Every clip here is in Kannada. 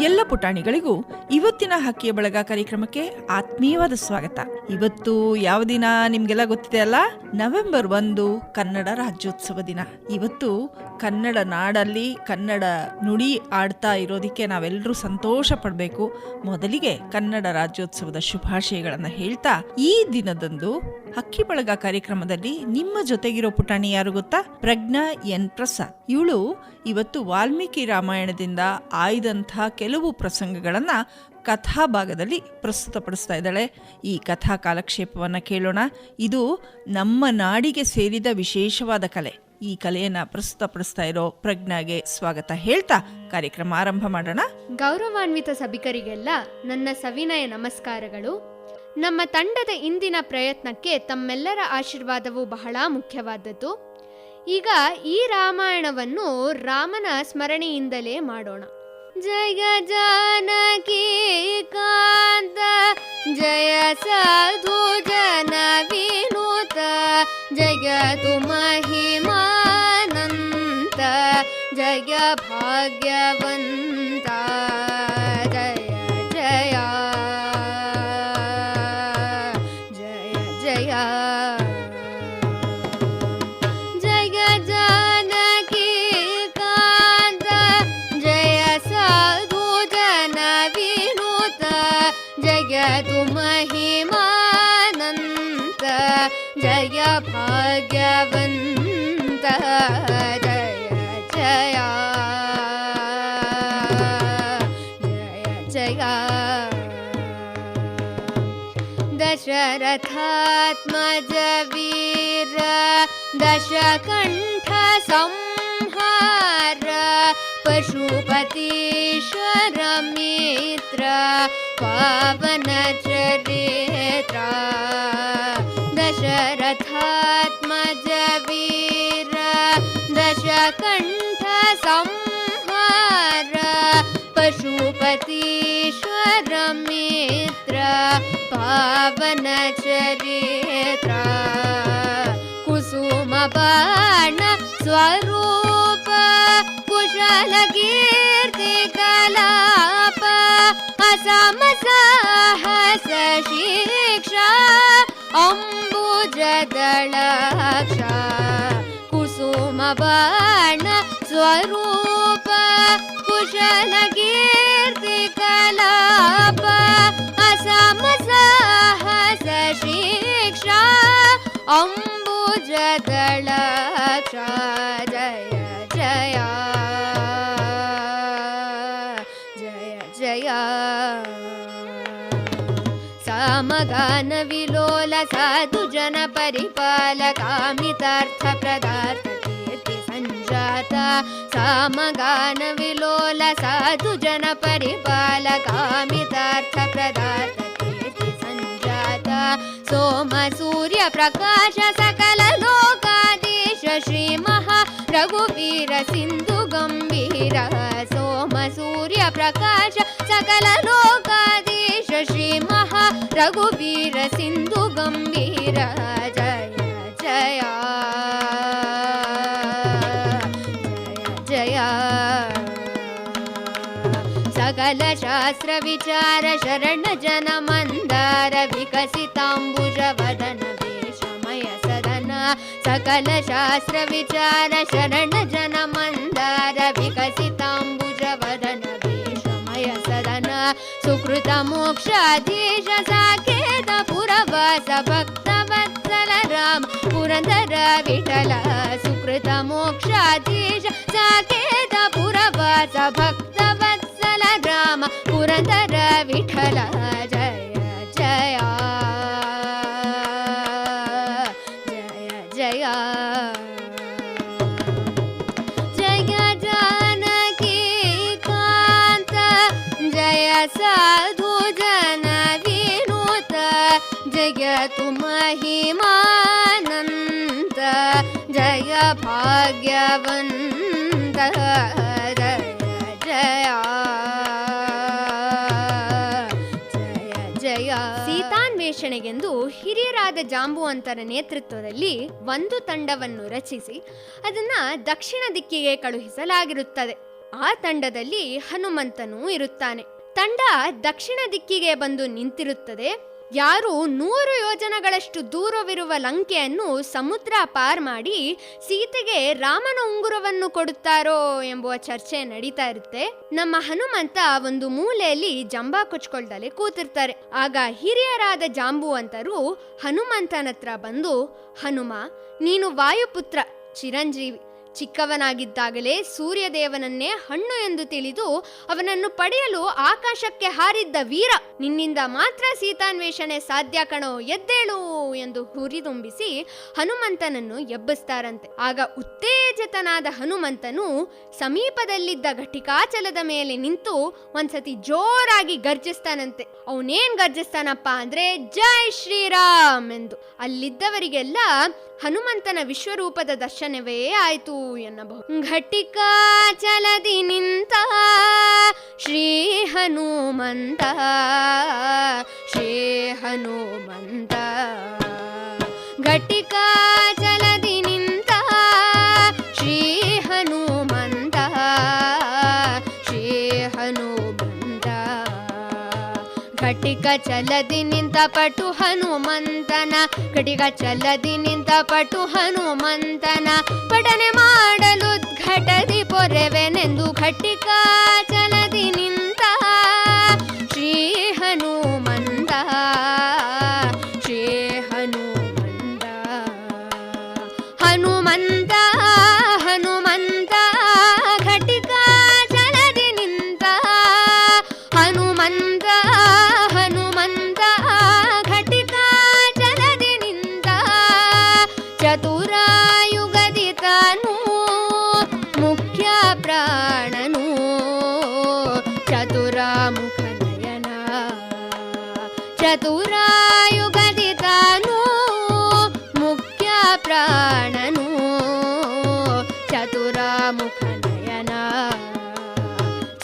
ಎಲ್ಲ ಪುಟಾಣಿಗಳಿಗೂ ಇವತ್ತಿನ ಹಕ್ಕಿಯ ಬಳಗ ಕಾರ್ಯಕ್ರಮಕ್ಕೆ ಆತ್ಮೀಯವಾದ ಸ್ವಾಗತ. ಇವತ್ತು ಯಾವ ದಿನ ನಿಮ್ಗೆಲ್ಲ ಗೊತ್ತಿದೆ ಅಲ್ಲ? ನವೆಂಬರ್ ಒಂದು, ಕನ್ನಡ ರಾಜ್ಯೋತ್ಸವ ದಿನ. ಇವತ್ತು ಕನ್ನಡ ನಾಡಲ್ಲಿ, ಕನ್ನಡ ನುಡಿ ಆಡ್ತಾ ಇರೋದಕ್ಕೆ ನಾವೆಲ್ಲರೂ ಸಂತೋಷ ಪಡಬೇಕು. ಮೊದಲಿಗೆ ಕನ್ನಡ ರಾಜ್ಯೋತ್ಸವದ ಶುಭಾಶಯಗಳನ್ನು ಹೇಳ್ತಾ, ಈ ದಿನದಂದು ಹಕ್ಕಿ ಬಳಗ ಕಾರ್ಯಕ್ರಮದಲ್ಲಿ ನಿಮ್ಮ ಜೊತೆಗಿರೋ ಪುಟಾಣಿ ಯಾರು ಗೊತ್ತಾ? ಪ್ರಜ್ಞಾ ಎನ್ ಪ್ರಸಾದ್. ಇವಳು ಇವತ್ತು ವಾಲ್ಮೀಕಿ ರಾಮಾಯಣದಿಂದ ಆಯ್ದಂಥ ಕೆಲವು ಪ್ರಸಂಗಗಳನ್ನ ಕಥಾ ಭಾಗದಲ್ಲಿ ಪ್ರಸ್ತುತಪಡಿಸ್ತಾ ಇದ್ದಾಳೆ. ಈ ಕಥಾ ಕಾಲಕ್ಷೇಪವನ್ನು ಕೇಳೋಣ. ಇದು ನಮ್ಮ ನಾಡಿಗೆ ಸೇರಿದ ವಿಶೇಷವಾದ ಕಲೆ. ಈ ಕಲೆಯನ್ನ ಪ್ರಸ್ತುತಪಡಿಸ್ತಾ ಇರೋ ಪ್ರಜ್ಞಾಗೆ ಸ್ವಾಗತ ಹೇಳ್ತಾ ಕಾರ್ಯಕ್ರಮ ಆರಂಭ ಮಾಡೋಣ. ಗೌರವಾನ್ವಿತ ಸಭಿಕರಿಗೆಲ್ಲ ನನ್ನ ಸವಿನಯ ನಮಸ್ಕಾರಗಳು. ನಮ್ಮ ತಂಡದ ಇಂದಿನ ಪ್ರಯತ್ನಕ್ಕೆ ತಮ್ಮೆಲ್ಲರ ಆಶೀರ್ವಾದವು ಬಹಳ ಮುಖ್ಯವಾದದ್ದು. ಈಗ ಈ ರಾಮಾಯಣವನ್ನು ರಾಮನ ಸ್ಮರಣೆಯಿಂದಲೇ ಮಾಡೋಣ. जय जानकी कान्त। जय साधु जन विनुत। जय तु महिमानन्त। जय भाग्यवन्त। दशरथात्मजवीर जया दया जया दशरथात्माजवीर दशकण्ठसंहार पशुपतिश्वरमित्र पावन च दशकण्ठ संहार पशुपतीश्वर मित्र पावन च जित्रा स्वरूप कुशल कीर्ति कलापम सह शिक्ष अम्बुजदळक्ष ण स्वरूप कुशल कीर्ति कलाप असम सह शिक्षा अम्बुजदल च जय जया जय। जया समगान विलोल साधु जन परिपालकामितर्थ सञ्जाता सामगान विलोल साधु जन परिपालकामितार्थ प्रदार्थ कीर्ति सञ्जाता सोम सूर्य प्रकाश सकल लोकाधीश श्री महा रघुवीर सिन्धु गम्भीर सोम सूर्य प्रकाश सकल लोकाधीश श्री महा रघुवीर सिन्धु गम्भीर जय जय सकल शास्त्र विचार शरण शास्त्रविचार शरणजनमन्दार विकसिताम्बुजवदन वेशमय सदन। सकल शास्त्र विचार शरण जन शास्त्रविचार शरणजनमन्दार विकसिताम्बुजवदन वेशमय सदन। सुकृतमोक्षाधीश साकेत पुरवास भक्तवत्सल राम। पुरन्दर विठल सुकृतमोक्षाधीश साकेत पुरवास भक्त विठल जय जय। जय जय। जय जानकी कान्त जय साधु जन विनूत जगतु महिमानन्त जय भाग्यवन्त ಸೀತಾನ್ವೇಷಣೆಗೆಂದು ಹಿರಿಯರಾದ ಜಾಂಬುವಂತರ ನೇತೃತ್ವದಲ್ಲಿ ಒಂದು ತಂಡವನ್ನು ರಚಿಸಿ, ಅದನ್ನ ದಕ್ಷಿಣ ದಿಕ್ಕಿಗೆ ಕಳುಹಿಸಲಾಗಿರುತ್ತದೆ. ಆ ತಂಡದಲ್ಲಿ ಹನುಮಂತನೂ ಇರುತ್ತಾನೆ. ತಂಡ ದಕ್ಷಿಣ ದಿಕ್ಕಿಗೆ ಬಂದು ನಿಂತಿರುತ್ತದೆ. ಯಾರು ನೂರು ಯೋಜನಗಳಷ್ಟು ದೂರವಿರುವ ಲಂಕೆಯನ್ನು ಸಮುದ್ರ ಪಾರ್ ಮಾಡಿ ಸೀತೆಗೆ ರಾಮನ ಉಂಗುರವನ್ನು ಕೊಡುತ್ತಾರೋ ಎಂಬುವ ಚರ್ಚೆ ನಡೀತಾ ಇರುತ್ತೆ. ನಮ್ಮ ಹನುಮಂತ ಒಂದು ಮೂಲೆಯಲ್ಲಿ ಜಂಬಾ ಕೊಚ್ಕೊಳ್ದಲೆ ಕೂತಿರ್ತಾರೆ. ಆಗ ಹಿರಿಯರಾದ ಜಾಂಬುವಂತರು ಹನುಮಂತನತ್ರ ಬಂದು, ಹನುಮ, ನೀನು ವಾಯುಪುತ್ರ, ಚಿರಂಜೀವಿ ಚಿಕ್ಕವನಾಗಿದ್ದಾಗಲೇ ಸೂರ್ಯದೇವನನ್ನೇ ಹಣ್ಣು ಎಂದು ತಿಳಿದು ಅವನನ್ನು ಪಡೆಯಲು ಆಕಾಶಕ್ಕೆ ಹಾರಿದ್ದ ವೀರ, ನಿನ್ನಿಂದ ಮಾತ್ರ ಸೀತಾನ್ವೇಷಣೆ ಸಾಧ್ಯ ಕಣೋ ಎದ್ದೇಳು ಎಂದು ಹುರಿದುಂಬಿಸಿ ಹನುಮಂತನನ್ನು ಎಬ್ಬಿಸ್ತಾರಂತೆ. ಆಗ ಉತ್ತೇಜಿತನಾದ ಹನುಮಂತನು ಸಮೀಪದಲ್ಲಿದ್ದ ಘಟಿಕಾಚಲದ ಮೇಲೆ ನಿಂತು ಒಂದ್ಸತಿ ಜೋರಾಗಿ ಗರ್ಜಿಸ್ತಾನಂತೆ. ಅವನೇನ್ ಗರ್ಜಿಸ್ತಾನಪ್ಪ ಅಂದ್ರೆ ಜೈ ಶ್ರೀರಾಮ್ ಎಂದು. ಅಲ್ಲಿದ್ದವರಿಗೆಲ್ಲ ಹನುಮಂತನ ವಿಶ್ವರೂಪದ ದರ್ಶನವೇ ಆಯ್ತು. ಎನ್ನಬಹುದು. ಘಟಿಕಾಚಲದಿ ನಿಂತ ಶ್ರೀ ಹನುಮಂತ ಶ್ರೀ ಹನುಮಂತ. ಚಲದಿ ನಿಂತ ಪಟು ಹನುಮಂತನ ಕಡಿಗ ಚಲದಿ ನಿಂತ ಪಟು ಹನುಮಂತನ. ಪಠನೆ ಮಾಡಲು ಘಟದಿ ಪೊರೆವೆನೆಂದು ಘಟಿಕ ಚಲದಿ ನಿಂತ ಮುಖ್ಯ ಪ್ರಾಣನು ಚತುರಾಮುಖ ನಯನ ಚತುರಾಯುಗದಿ ತಾನು ಮುಖ್ಯ ಪ್ರಾಣನು ಚತುರಾಮುಖ ನಯನ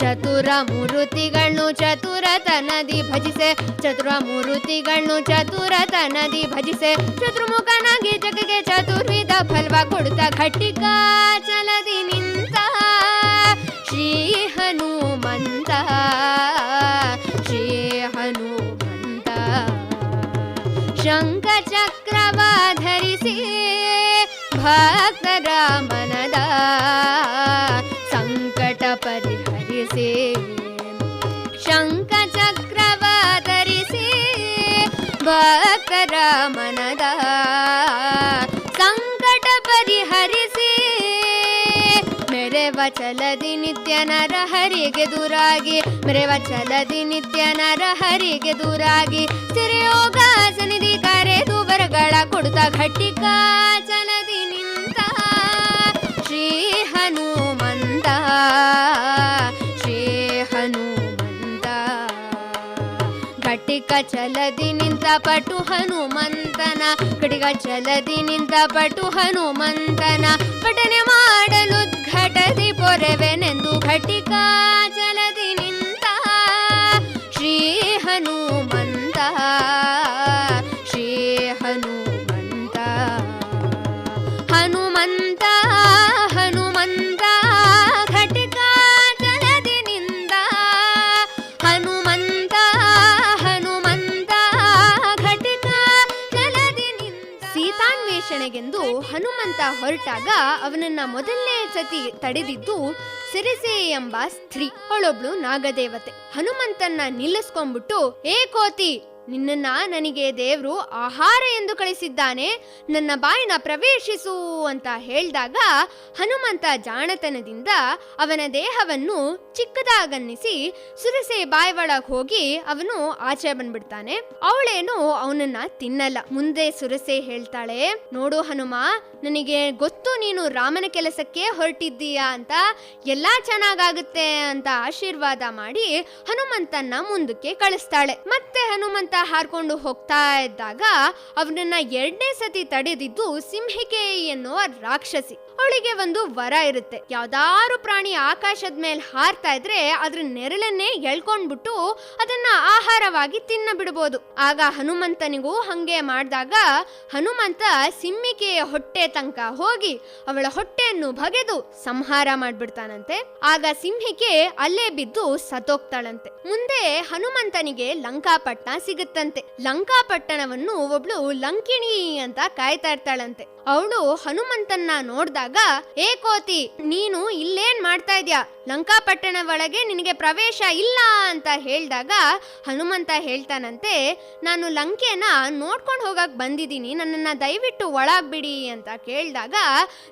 ಚತುರ ಮೂರುತಿಗಳನ್ನು ಚತುರತನದಿ ಭಜಿಸೆ ಚತುರ ಮೂರುತಿಗಳನ್ನು ಚತುರತನದಿ ಭಜಿಸೆ ಚತುರ್ಮುಖನಾಗಿ ಜಗಗೆ ಚತುರ್ವಿಧ ಫಲ್ವ ಕೊಡುತ್ತ ಘಟಿಕ ಚಲದಿ ನಿಂತ ಶಂಖ ಚಕ್ರವ ಧರಿಸಿ ಭಕ್ತರ ಮನದ ಸಂಕಟ ಪರಿಹರಿಸಿ ಶಂಖ ಚಕ್ರವ ಧರಿಸಿ ಭಕ್ತರ ಮನದ ಸಂಕಟ ಪರಿಹರಿಸಿ ಮೆರೆವ ಚಲದಿ ನಿತ್ಯ ನರ ಹರಿಗೆ ದೂರಾಗಿ, ಮೆರೆವ ಚಲದಿ ನಿತ್ಯ ನರ ಹರಿಗೆ ದೂರಾಗಿ. ಸಿರಿಯೋಗ ಸನಿಧಿ ಕರೆದು ಬರಗಳ ಕೊಡುತ್ತ ಘಟಿಕ ಚಲದಿ ನಿಂತ, ಶ್ರೀ ಹನುಮಂತ. ಘಟಿಕ ಚಲದಿ ನಿಂತ ಪಟು ಹನುಮಂತನ ಘಟಿಕ ಚಲದಿ ನಿಂತ ಪಟು ಹನುಮಂತನ ಪಠನೆ ಮಾಡಲು ಘಟದಿ ಪೊರೆವೆನೆಂದು ಘಟಿಕ ಸೀತಾನ್ವೇಷಣೆಗೆಂದು ಹನುಮಂತ ಹೊರಟಾಗ ಅವನನ್ನ ಮೊದಲನೇ ಸತಿ ತಡೆದಿದ್ದು ಸಿರಿಸೆ ಎಂಬ ಸ್ತ್ರೀ. ಅವಳೊಬ್ಳು ನಾಗದೇವತೆ. ಹನುಮಂತನ್ನ ನಿಲ್ಲಿಸ್ಕೊಂಡ್ಬಿಟ್ಟು, ಏ ಕೋತಿ ನಿನ್ನನ್ನ ನನಗೆ ದೇವ್ರು ಆಹಾರ ಎಂದು ಕಳಿಸಿದ್ದಾನೆ, ನನ್ನ ಬಾಯಿನ ಪ್ರವೇಶಿಸು ಅಂತ ಹೇಳಿದಾಗ ಹನುಮಂತ ಜಾಣತನದಿಂದ ಅವನ ದೇಹವನ್ನು ಚಿಕ್ಕದಾಗನ್ನಿಸಿ ಸುರಸೆ ಬಾಯಿ ಒಳಗೆ ಹೋಗಿ ಅವನು ಆಚೆ ಬಂದ್ಬಿಡ್ತಾನೆ. ಅವಳೇನು ಅವನನ್ನ ತಿನ್ನಲ್ಲ. ಮುಂದೆ ಸುರಸೆ ಹೇಳ್ತಾಳೆ, ನೋಡು ಹನುಮ, ನನಗೆ ಗೊತ್ತು ನೀನು ರಾಮನ ಕೆಲಸಕ್ಕೆ ಹೊರಟಿದ್ದೀಯಾ ಅಂತ, ಎಲ್ಲಾ ಚೆನ್ನಾಗಾಗುತ್ತೆ ಅಂತ ಆಶೀರ್ವಾದ ಮಾಡಿ ಹನುಮಂತನ್ನ ಮುಂದಕ್ಕೆ ಕಳಿಸ್ತಾಳೆ. ಮತ್ತೆ ಹನುಮಂತ ಹನುಮಂತ ಹಾರ್ಕೊಂಡು ಹೋಗ್ತಾ ಇದ್ದಾಗ ಅವನನ್ನ ಎರಡನೇ ಸತಿ ತಡೆದಿದ್ದು ಸಿಂಹಿಕೆ ಎನ್ನುವ ರಾಕ್ಷಸಿ. ಅವಳಿಗೆ ಒಂದು ವರ ಇರುತ್ತೆ. ಯಾವ್ದಾರು ಪ್ರಾಣಿ ಆಕಾಶದ ಮೇಲೆ ಹಾರ್ತಾ ಇದ್ರೆ ಅದ್ರ ನೆರಳನ್ನೇ ಎಳ್ಕೊಂಡ್ಬಿಟ್ಟು ಅದನ್ನ ಆಹಾರವಾಗಿ ತಿನ್ನ ಬಿಡಬಹುದು ಆಗ ಹನುಮಂತನಿಗೂ ಹಂಗೆ ಮಾಡಿದಾಗ ಹನುಮಂತ ಸಿಂಹಿಕೆಯ ಹೊಟ್ಟೆ ತನಕ ಹೋಗಿ ಅವಳ ಹೊಟ್ಟೆಯನ್ನು ಬಗೆದು ಸಂಹಾರ ಮಾಡ್ಬಿಡ್ತಾನಂತೆ. ಆಗ ಸಿಂಹಿಕೆ ಅಲ್ಲೇ ಬಿದ್ದು ಸತೋಗ್ತಾಳಂತೆ ಮುಂದೆ ಹನುಮಂತನಿಗೆ ಲಂಕಾಪಟ್ಟಣ ಸಿಗುತ್ತಂತೆ. ಲಂಕಾಪಟ್ಟಣವನ್ನು ಒಬ್ಳು ಲಂಕಿಣಿ ಅಂತ ಕಾಯ್ತಾ ಇರ್ತಾಳಂತೆ. ಅವಳು ಹನುಮಂತನ್ನ ನೋಡಿದಾಗ, ಏ ಕೋತಿ, ನೀನು ಇಲ್ಲೇನ್ ಮಾಡ್ತಾ ಇದ್ಯಾ? ಲಂಕಾಪಟ್ಟಣ ಒಳಗೆ ನಿನಗೆ ಪ್ರವೇಶ ಇಲ್ಲ ಅಂತ ಹೇಳಿದಾಗ ಹನುಮಂತ ಹೇಳ್ತಾನಂತೆ, ನಾನು ಲಂಕೆನ ನೋಡ್ಕೊಂಡು ಹೋಗಕ್ ಬಂದಿದ್ದೀನಿ. ನನ್ನನ್ನ ದಯವಿಟ್ಟು ಒಳಗ್ಬಿಡಿ ಅಂತ ಕೇಳಿದಾಗ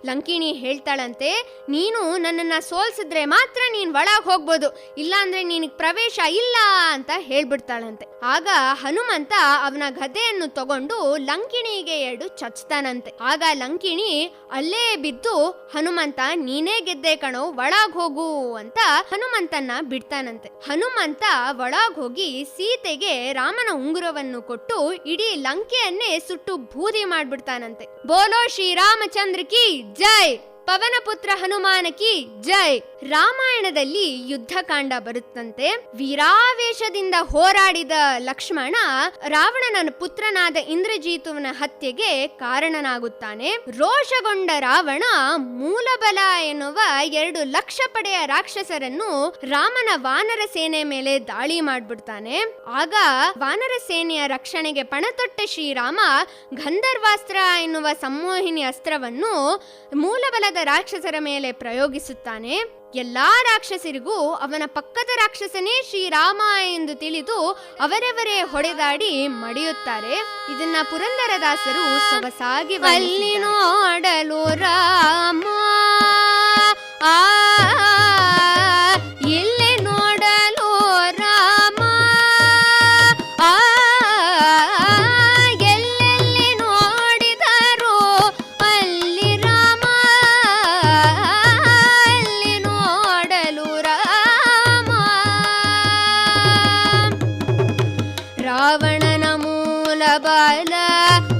ಲಂಕಿಣಿ ಹೇಳ್ತಾಳಂತೆ, ನೀನು ನನ್ನನ್ನ ಸೋಲ್ಸಿದ್ರೆ ಮಾತ್ರ ನೀನ್ ಒಳಗೆ ಹೋಗ್ಬೋದು. ಇಲ್ಲಾಂದ್ರೆ ನಿನಗೆ ಪ್ರವೇಶ ಇಲ್ಲ ಅಂತ ಹೇಳ್ಬಿಡ್ತಾಳಂತೆ. ಆಗ ಹನುಮಂತ ಅವನ ಗದೆಯನ್ನು ತಗೊಂಡು ಲಂಕಿಣಿಗೆ ಎರಡು ಚಚ್ತಾನಂತೆ. ಆಗ ಲಂಕಿಣಿ ಅಲ್ಲೇ ಬಿದ್ದು, ಹನುಮಂತ, ನೀನೇ ಗೆದ್ದೆ ಕಣೋ, ಒಳಗ್ ಹೋಗು ಅಂತ ಹನುಮಂತನ್ನ ಬಿಡ್ತಾನಂತೆ. ಹನುಮಂತ ಒಳಗ್ ಹೋಗಿ ಸೀತೆಗೆ ರಾಮನ ಉಂಗುರವನ್ನು ಕೊಟ್ಟು ಇಡೀ ಲಂಕೆಯನ್ನೇ ಸುಟ್ಟು ಬೂದಿ ಮಾಡ್ಬಿಡ್ತಾನಂತೆ. ಬೋಲೋ ಶ್ರೀರಾಮಚಂದ್ರ ಕಿ ಜೈ! ಪವನಪುತ್ರ ಹನುಮಾನಕಿ ಜೈ. ರಾಮಾಯಣದಲ್ಲಿ ಯುದ್ಧಕಾಂಡ ಬರುತ್ತಂತೆ. ವೀರಾವೇಶದಿಂದ ಹೋರಾಡಿದ ಲಕ್ಷ್ಮಣ ರಾವಣನ ಪುತ್ರನಾದ ಇಂದ್ರಜೀತುವನ ಹತ್ಯೆಗೆ ಕಾರಣನಾಗುತ್ತಾನೆ. ರೋಷಗೊಂಡ ರಾವಣ ಮೂಲಬಲ ಎನ್ನುವ ಎರಡು ಲಕ್ಷ ಪಡೆಯ ರಾಕ್ಷಸರನ್ನು ರಾಮನ ವಾನರ ಸೇನೆ ಮೇಲೆ ದಾಳಿ ಮಾಡ್ಬಿಡ್ತಾನೆ. ಆಗ ವಾನರ ಸೇನೆಯ ರಕ್ಷಣೆಗೆ ಪಣತೊಟ್ಟ ಶ್ರೀರಾಮ ಗಂಧರ್ವಾಸ್ತ್ರ ಎನ್ನುವ ಸಂಮೋಹಿನಿ ಅಸ್ತ್ರವನ್ನು ಮೂಲಬಲದ ರಾಕ್ಷಸರ ಮೇಲೆ ಪ್ರಯೋಗಿಸುತ್ತಾನೆ. ಎಲ್ಲಾ ರಾಕ್ಷಸರಿಗೂ ಅವನ ಪಕ್ಕದ ರಾಕ್ಷಸನೇ ಶ್ರೀರಾಮ ಎಂದು ತಿಳಿದು ಅವರವರೇ ಹೊಡೆದಾಡಿ ಮಡಿಯುತ್ತಾರೆ. ಇದನ್ನ ಪುರಂದರದಾಸರು ಸೊಗಸಾಗಿ ನೋಡಲು ರಾಮ, ಆ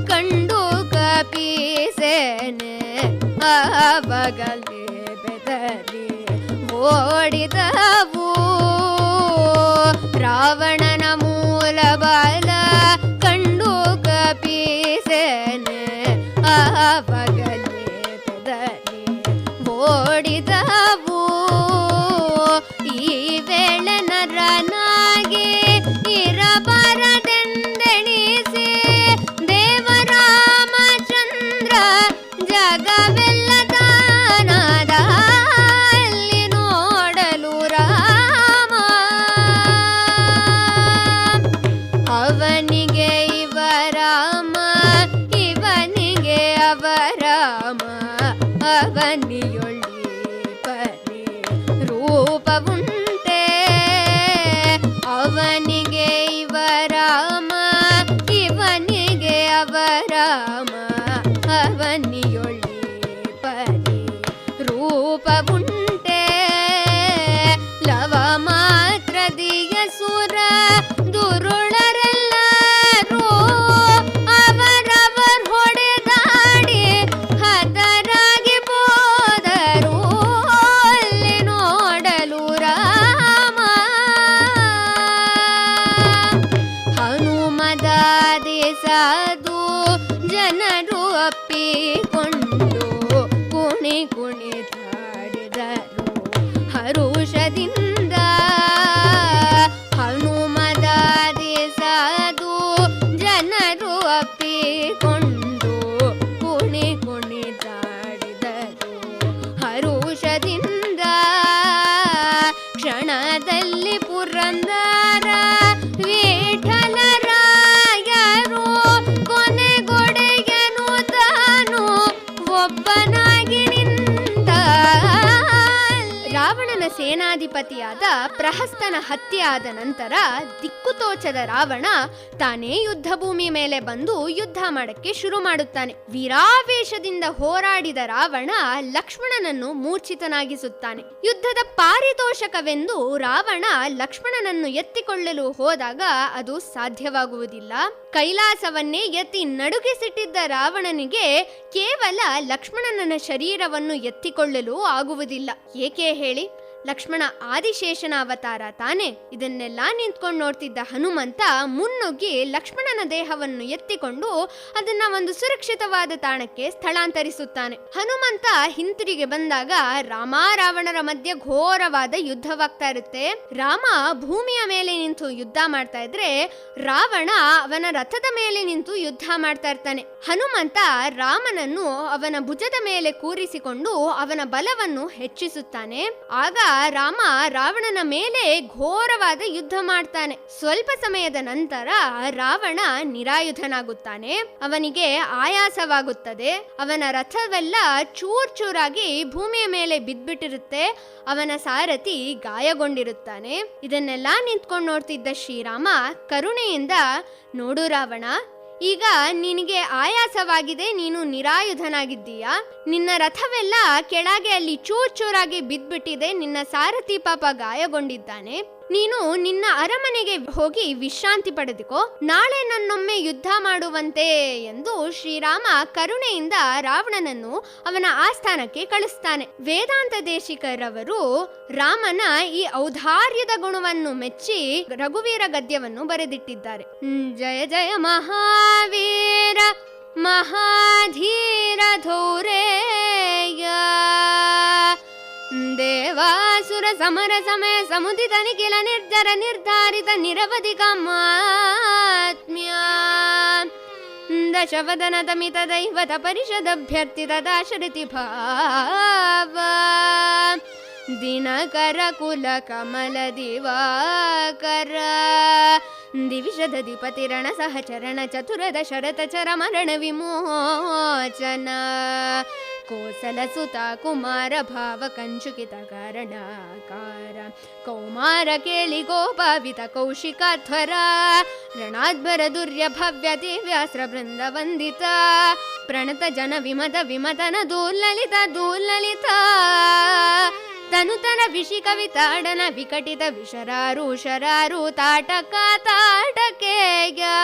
ಕಂಡು ಕಪೀಸೇನೆ ಆವಾಗಲೇ ಬೆದರಿ ಓಡಿದವು ರಾವಣನ ಸೇನಾಧಿಪತಿಯಾದ ಪ್ರಹಸ್ತನ ಹತ್ಯೆಯಾದ ನಂತರ ನಂತರ ದಿಕ್ಕುತೋಚದ ರಾವಣ ತಾನೇ ಯುದ್ಧ ಭೂಮಿ ಮೇಲೆ ಬಂದು ಯುದ್ಧ ಮಾಡಕ್ಕೆ ಶುರು ಮಾಡುತ್ತಾನೆ. ವೀರಾವೇಶದಿಂದ ಹೋರಾಡಿದ ರಾವಣ ಲಕ್ಷ್ಮಣನನ್ನು ಮೂರ್ಛಿತನಾಗಿಸುತ್ತಾನೆ. ಯುದ್ಧದ ಪಾರಿತೋಷಕವೆಂದು ರಾವಣ ಲಕ್ಷ್ಮಣನನ್ನು ಎತ್ತಿಕೊಳ್ಳಲು ಹೋದಾಗ ಅದು ಸಾಧ್ಯವಾಗುವುದಿಲ್ಲ. ಕೈಲಾಸವನ್ನೇ ಎತ್ತಿ ನಡುಗಿಸಿಟ್ಟಿದ್ದ ರಾವಣನಿಗೆ ಕೇವಲ ಲಕ್ಷ್ಮಣನ ಶರೀರವನ್ನು ಎತ್ತಿಕೊಳ್ಳಲು ಆಗುವುದಿಲ್ಲ. ಏಕೆ ಹೇಳಿ? ಲಕ್ಷ್ಮಣ ಆದಿಶೇಷನ ಅವತಾರ ತಾನೆ. ಇದನ್ನೆಲ್ಲ ನಿಂತ್ಕೊಂಡು ನೋಡ್ತಿದ್ದ ಹನುಮಂತ ಮುನ್ನುಗ್ಗಿ ಲಕ್ಷ್ಮಣನ ದೇಹವನ್ನು ಎತ್ತಿಕೊಂಡು ಅದನ್ನ ಒಂದು ಸುರಕ್ಷಿತವಾದ ತಾಣಕ್ಕೆ ಸ್ಥಳಾಂತರಿಸುತ್ತಾನೆ. ಹನುಮಂತ ಹಿಂತಿರುಗಿ ಬಂದಾಗ ರಾಮ ರಾವಣರ ಮಧ್ಯೆ ಘೋರವಾದ ಯುದ್ಧವಾಗ್ತಾ ಇರುತ್ತೆ. ರಾಮ ಭೂಮಿಯ ಮೇಲೆ ನಿಂತು ಯುದ್ಧ ಮಾಡ್ತಾ ಇದ್ರೆ ರಾವಣ ಅವನ ರಥದ ಮೇಲೆ ನಿಂತು ಯುದ್ಧ ಮಾಡ್ತಾ ಇರ್ತಾನೆ. ಹನುಮಂತ ರಾಮನನ್ನು ಅವನ ಭುಜದ ಮೇಲೆ ಕೂರಿಸಿಕೊಂಡು ಅವನ ಬಲವನ್ನು ಹೆಚ್ಚಿಸುತ್ತಾನೆ. ಆಗ ರಾಮ ರಾವಣನ ಮೇಲೆ ಘೋರವಾದ ಯುದ್ಧ ಮಾಡ್ತಾನೆ. ಸ್ವಲ್ಪ ಸಮಯದ ನಂತರ ರಾವಣ ನಿರಾಯುಧನಾಗುತ್ತಾನೆ. ಅವನಿಗೆ ಆಯಾಸವಾಗುತ್ತದೆ. ಅವನ ರಥವೆಲ್ಲ ಚೂರ್ ಚೂರಾಗಿ ಭೂಮಿಯ ಮೇಲೆ ಬಿದ್ಬಿಟ್ಟಿರುತ್ತೆ. ಅವನ ಸಾರಥಿ ಗಾಯಗೊಂಡಿರುತ್ತಾನೆ. ಇದನ್ನೆಲ್ಲ ನಿಂತ್ಕೊಂಡು ನೋಡ್ತಿದ್ದ ಶ್ರೀರಾಮ ಕರುಣೆಯಿಂದ, ನೋಡು ರಾವಣ ಈಗ ನಿನಗೆ ಆಯಾಸವಾಗಿದೆ, ನೀನು ನಿರಾಯುಧನಾಗಿದ್ದೀಯಾ? ನಿನ್ನ ರಥವೆಲ್ಲ ಕೆಳಗೆ ಅಲ್ಲಿ ಚೂರ್ ಚೂರಾಗಿ ಬಿದ್ದ್ಬಿಟ್ಟಿದೆ, ನಿನ್ನ ಸಾರಥಿ ಪಾಪ ಗಾಯಗೊಂಡಿದ್ದಾನೆ. ನೀನು ನಿನ್ನ ಅರಮನೆಗೆ ಹೋಗಿ ವಿಶ್ರಾಂತಿ ಪಡೆದುಕೋ, ನಾಳೆ ನನ್ನೊಮ್ಮೆ ಯುದ್ಧ ಮಾಡುವಂತೆ ಎಂದು ಶ್ರೀರಾಮ ಕರುಣೆಯಿಂದ ರಾವಣನನ್ನು ಅವನ ಆಸ್ಥಾನಕ್ಕೆ ಕಳಿಸ್ತಾನೆ. ವೇದಾಂತ ದೇಶಿಕರವರು ರಾಮನ ಈ ಔದಾರ್ಯದ ಗುಣವನ್ನು ಮೆಚ್ಚಿ ರಘುವೀರ ಗದ್ಯವನ್ನು ಬರೆದಿಟ್ಟಿದ್ದಾರೆ. ಜಯ ಜಯ ಮಹಾವೀರ, ಮಹಾಧೀರ ಧೌರೇಯ. ದೇವಾಸುರ ಸಮರ ಸಮಯ ಸಮುದಿತ ನಿಖಿಲ ನಿರ್ಜರ ನಿರ್ಧಾರಿತ ನಿರವಧಿ ಕಾಮಾತ್ಮ್ಯ ದಶವದನ ತಮಿತ ದೈವತ ಪರಿಷದಭ್ಯರ್ಥಿತ ದಾಶರಥಿ ಭಾವ ದಿನಕರ ಕುಲ ಕಮಲ ದಿವಾಕರ ದಿವಿಷದಧಿಪತಿರಣ ಸಹಚರಣ ಚತುರದ ಶರತ ಚರ ಮರಣ ವಿಮೋಚನ कोसल सुता कुमार भावकुकित करडाकार कौमार केलि गोपावित कौशिका त्वरा ऋणाद्वर प्रणत जन विमत विमतन दुर्लिता दुर्ललिता तनुतन विशिकविताडन विकटित विशरारु शरारु ताटक ताटके गा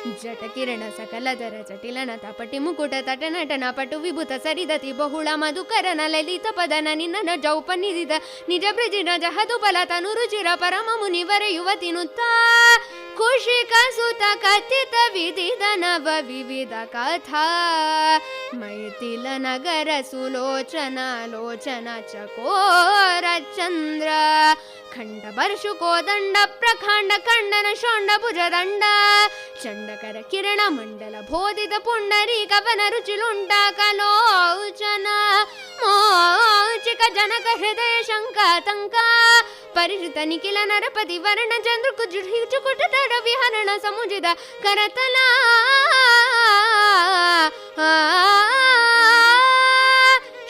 ವಂದಿತ ಪ್ರಣತ ಜನ ವಿಮದ ವಿಮತನ ದೂರ್ಲಲಿತ ದೂರ್ಲಲಿತ ತನುತನ ವಿಷಿ ಕವಿತಾಡನ ವಿಕಟಿತ ವಿಶರಾರು ಶರಾರು ತಾಟಕ ತಾಟಕೇಯ ಜಟ ಕಿರಣ ಸಕಲದರ ಜಟಿಲನ ತಪಟಿ ಮುಕುಟ ತಟ ನಟನ ಪಟು ವಿಭುತ ಸರಿದತಿ ಬಹುಳ ಮಧುಕರನ ಲಲಿತ ಪದನ ನಿನ್ನನ ಜೌಪ ನಿಧಿದ ನಿಜ ಬ್ರಜಿನ ಜಹದು ಬಲ ತನು ರುಚಿರ ಪರಮ ಮುನಿವರ ಯುವತಿ ನುತ್ತ ಕುಶಿಕ ಸುತ ಕಥಿತ ವಿಧಿದ ನವ ವಿವಿಧ ಕಥಾ ಮೈಥಿಲ ನಗರ ಸುಲೋಚನ ಲೋಚನ ಚಕೋರ ಚಂದ್ರ ಖಂಡ ಬರ್ಷು ಕೋದಂಡ ಪ್ರಖಂಡ ಖಂಡನ ಶೋಂಡ ಭುಜದಂಡ ಚಂಡಕರ ಕಿರಣ ಮಂಡಲ ಬೋಧಿತ ಪುಂಡರಿ ಕವನ ರುಚಿಲುಂಟ ಕಲೋಚನ ಮೋಚಿಕ ಜನಕ ಹೃದಯ ಶಂಕ ತಂಕ ಪರಿಷಿತ ನಿಖಿಲ ನರಪತಿ ವರ್ಣ ಚಂದ್ರ ಕುಜು ತಡ ವಿಹರಣ ಸಮುಜಿದ ಕರತಲ.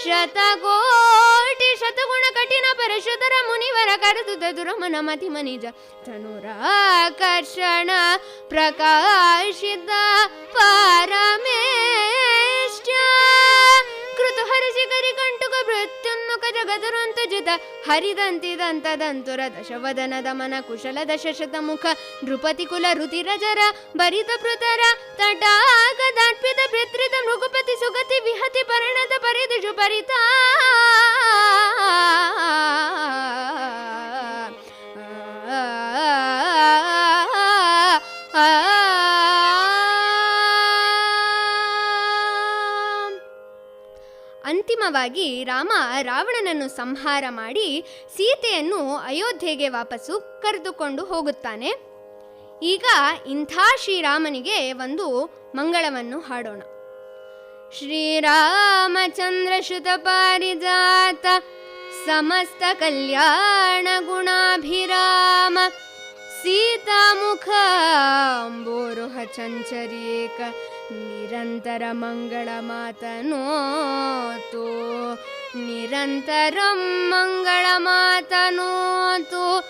ಶತಕೋಟಿ ಶತಗುಣ ಕಠಿಣ ಪರಶುಧರ ಮುನಿವರ ಕರೆದು ದುರಮನ ಮತಿ ಮನಿಜ ತನುರಾಕರ್ಷಣ ಪ್ರಕಾಶಿತ ಪರಮೇಶ್ಚ ಜಗದುರಂತ ಜಿತ ಹರಿದಂತಿದಂತದಂತುರ ದಶವದನ ದಮನ ಕುಶಲ ದಶಶತ ಮುಖ, ನೃಪತಿ ಕುಲ ರುತಿರಜರ ಬರಿತ ಪೃತರ ತಡಾಗ ದರ್ಪಿತ ಭೃತ್ರಿತ ಮೃಗುಪತಿ ಸುಗತಿ ವಿಹತಿ ಪರಿಣತ ಪರಿದುಷು ಪರಿತ ಅಂತಿಮವಾಗಿ ರಾಮ ರಾವಣನನ್ನು ಸಂಹಾರ ಮಾಡಿ ಸೀತೆಯನ್ನು ಅಯೋಧ್ಯೆಗೆ ವಾಪಸ್ಸು ಕರೆದುಕೊಂಡು ಹೋಗುತ್ತಾನೆ. ಈಗ ಇಂಥ ಶ್ರೀರಾಮನಿಗೆ ಒಂದು ಮಂಗಳವನ್ನು ಹಾಡೋಣ. ಶ್ರೀರಾಮಚಂದ್ರ ಶ್ರುತ ಪಾರಿಜಾತ ಸಮಸ್ತ ಕಲ್ಯಾಣ ಗುಣಾಭಿರಾಮ ಸೀತಾಮುಖಾಂಬೋರುಹ ಚಂಚರೇಕ ನಿರಂತರ ಮಂಗಳ ಮಾತನೋತು ನಿರಂತರಂ ಮಂಗಳಮಾತನೋತು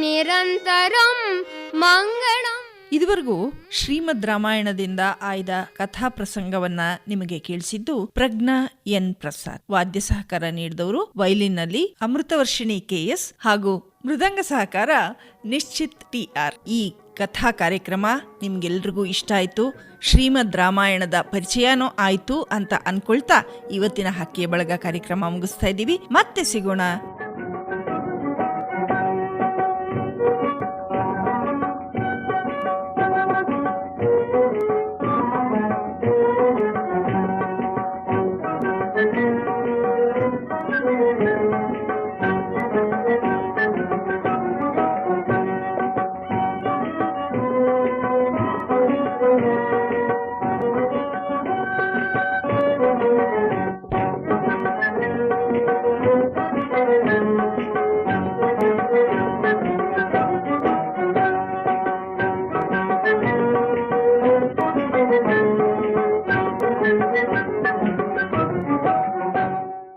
ನಿರಂತರಂ ಮಂಗಳಂ. ಇದುವರೆಗೂ ಶ್ರೀಮದ್ ರಾಮಾಯಣದಿಂದ ಆಯ್ದ ಕಥಾ ಪ್ರಸಂಗವನ್ನ ನಿಮಗೆ ಕೇಳಿಸಿದ್ದು ಪ್ರಜ್ಞಾ ಎನ್ ಪ್ರಸಾದ್. ವಾದ್ಯ ಸಹಕಾರ ನೀಡಿದವರು ವೈಲಿನ್ನಲ್ಲಿ ಅಮೃತವರ್ಷಿಣಿ ಕೆಎಸ್ ಹಾಗೂ ಮೃದಂಗ ಸಹಕಾರ ನಿಶ್ಚಿತ್ ಟಿಆರ್ ಈ ಕಥಾ ಕಾರ್ಯಕ್ರಮ ನಿಮ್ಗೆಲ್ರಿಗೂ ಇಷ್ಟ ಆಯಿತು. ಶ್ರೀಮದ್ ರಾಮಾಯಣದ ಪರಿಚಯನೂ ಆಯಿತು ಅಂತ ಅನ್ಕೊಳ್ತಾ ಇವತ್ತಿನ ಹಕ್ಕಿಯ ಬಳಗ ಕಾರ್ಯಕ್ರಮ ಮುಗಿಸ್ತಾ ಇದ್ದೀವಿ. ಮತ್ತೆ ಸಿಗೋಣ.